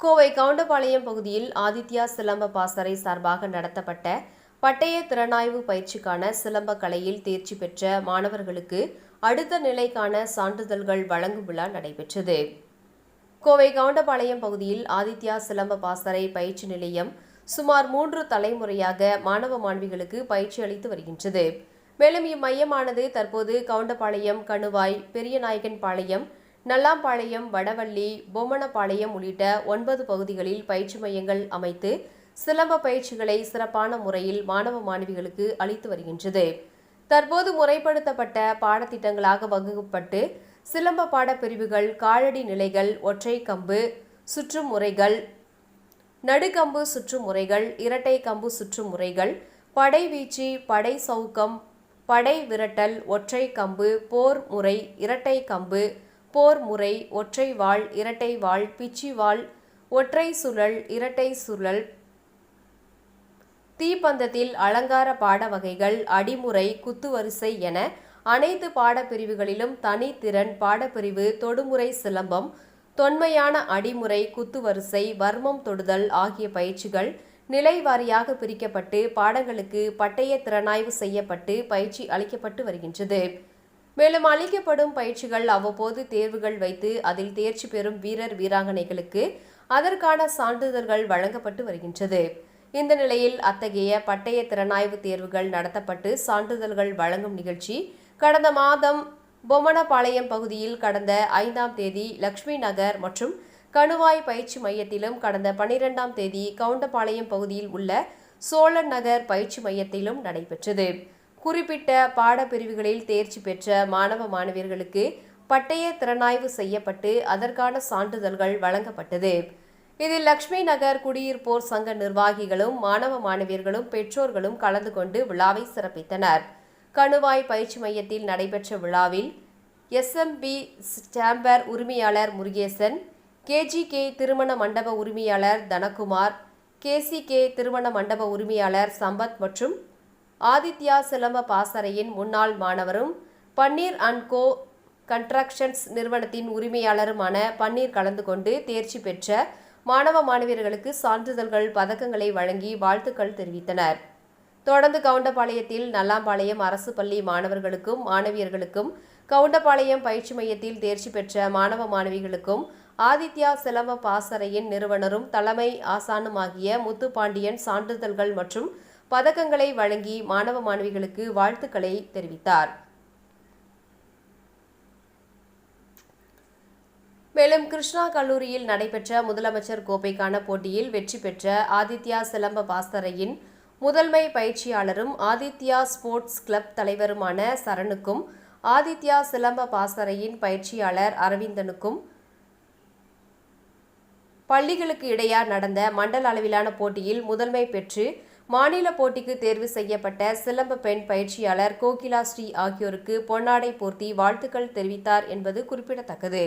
கோவை கவுண்டபாளையம் பகுதியில் ஆதித்யா சிலம்ப பாசறை சார்பாக நடத்தப்பட்ட பட்டய திறனாய்வு பயிற்சிக்கான சிலம்ப கலையில் தேர்ச்சி பெற்ற மாணவர்களுக்கு அடுத்த நிலைக்கான சான்றிதழ்கள் வழங்கும் விழா நடைபெற்றது. கோவை கவுண்டபாளையம் பகுதியில் ஆதித்யா சிலம்ப பாசறை பயிற்சி நிலையம் சுமார் மூன்று தலைமுறையாக மாணவ மாணவிகளுக்கு பயிற்சி அளித்து வருகின்றது. மேலும் இம்மையமானது தற்போது கவுண்டபாளையம் கணுவாய் பெரியநாயகன் பாளையம் நல்லாம்பாளையம் வடவள்ளி பொம்மனப்பாளையம் உள்ளிட்ட ஒன்பது பகுதிகளில் பயிற்சி மையங்கள் அமைத்து சிலம்ப பயிற்சிகளை சிறப்பான முறையில் மாணவ மாணவிகளுக்கு அளித்து வருகின்றது. தற்போது முறைப்படுத்தப்பட்ட பாடத்திட்டங்களாக வகுக்கப்பட்டு சிலம்ப பாடப்பிரிவுகள் காலடி நிலைகள் ஒற்றை கம்பு சுற்றும் முறைகள் நடுக்கம்பு சுற்றும் முறைகள் இரட்டை கம்பு சுற்றும் முறைகள் படை வீச்சு படை சவுக்கம் படை விரட்டல் ஒற்றை கம்பு போர் முறை இரட்டை கம்பு போர் முறை ஒற்றை வாள் இரட்டை வாள் பிச்சி வாள் ஒற்றை சுழல் இரட்டை சுழல். தீப்பந்தத்தில் அலங்கார பாட வகைகள் அடிமுறை குத்துவரிசை என அனைத்து பாடப்பிரிவுகளிலும் தனித்திறன் பாடப்பிரிவு தொடுமுறை சிலம்பம் தொன்மையான அடிமுறை குத்துவரிசை வர்மம் தொடுதல் ஆகிய பயிற்சிகள் நிலை வாரியாக பிரிக்கப்பட்டு பாடங்களுக்கு பட்டய திறனாய்வு செய்யப்பட்டு பயிற்சி அளிக்கப்பட்டு வருகின்றது. மேலும் அளிக்கப்படும் பயிற்சிகள் அவ்வப்போது தேர்வுகள் வைத்து அதில் தேர்ச்சி பெறும் வீரர் வீராங்கனைகளுக்கு அதற்கான சான்றிதழ்கள் வழங்கப்பட்டு வருகின்றது. இந்த நிலையில் அத்தகைய பட்டய திறனாய்வு தேர்வுகள் நடத்தப்பட்டு சான்றிதழ்கள் வழங்கும் நிகழ்ச்சி கடந்த மாதம் பொம்மனபாளையம் பகுதியில் கடந்த ஐந்தாம் தேதி லக்ஷ்மி நகர் மற்றும் கணுவாய் பயிற்சி மையத்திலும் கடந்த பனிரெண்டாம் தேதி கவுண்டபாளையம் பகுதியில் உள்ள சோழன் நகர் பயிற்சி மையத்திலும் நடைபெற்றது. குறிப்பிட்ட பாடப்பிரிவுகளில் தேர்ச்சி பெற்ற மாணவ மாணவியர்களுக்கு பட்டய திறனாய்வு செய்யப்பட்டு அதற்கான சான்றிதழ்கள் வழங்கப்பட்டது. இதில் லக்ஷ்மி நகர் குடியிருப்போர் சங்க நிர்வாகிகளும் மாணவ மாணவியர்களும் பெற்றோர்களும் கலந்து கொண்டு விழாவை சிறப்பித்தனர். கணுவாய் பயிற்சி மையத்தில் நடைபெற்ற விழாவில் எஸ்எம்பி ஸ்டாம்பர் உரிமையாளர் முருகேசன் கேஜிகே திருமண மண்டப உரிமையாளர் தனகுமார் கேசிகே திருமண மண்டப உரிமையாளர் சம்பத் மற்றும் ஆதித்யா சிலம்ப பாசறையின் முன்னாள் மாணவரும் பன்னீர் அண்ட் கோ கன்ஸ்ட்ரக்ஷன்ஸ் நிறுவனத்தின் உரிமையாளருமான பன்னீர் கலந்து கொண்டு தேர்ச்சி பெற்ற மாணவ மாணவியர்களுக்கு சான்றிதழ்கள் பதக்கங்களை வழங்கி வாழ்த்துக்கள் தெரிவித்தனர். தொடர்ந்து கவுண்டபாளையத்தில் நல்லாம்பாளையம் அரசு பள்ளி மாணவர்களுக்கும் மாணவியர்களுக்கும் கவுண்டபாளையம் பயிற்சி மையத்தில் தேர்ச்சி பெற்ற மாணவ மாணவிகளுக்கும் ஆதித்யா சிலம்ப பாசறையின் நிறுவனரும் தலைமை ஆசானுமாகிய முத்துப்பாண்டியன் சான்றிதழ்கள் மற்றும் பதக்கங்களை வழங்கி மாணவ மாணவிகளுக்கு வாழ்த்துக்களை தெரிவித்தார். மேலும் கிருஷ்ணா கல்லூரியில் நடைபெற்ற முதலமைச்சர் கோப்பைக்கான போட்டியில் வெற்றி பெற்ற ஆதித்யா சிலம்ப பாஸ்தரையின் முதன்மை பயிற்சியாளரும் ஆதித்யா ஸ்போர்ட்ஸ் கிளப் தலைவருமான சரணுக்கும் ஆதித்யா சிலம்ப பாசறையின் பயிற்சியாளர் அரவிந்தனுக்கும் பள்ளிகளுக்கு இடையே நடந்த மண்டல அளவிலான போட்டியில் முதன்மை பெற்று மாநில போட்டிக்கு தேர்வு செய்யப்பட்ட சிலம்ப பெண் பயிற்சியாளர் கோகிலா ஸ்ரீ ஆகியோருக்கு பொன்னாடை போர்த்தி வாழ்த்துக்கள் தெரிவித்தார் என்பது குறிப்பிடத்தக்கது.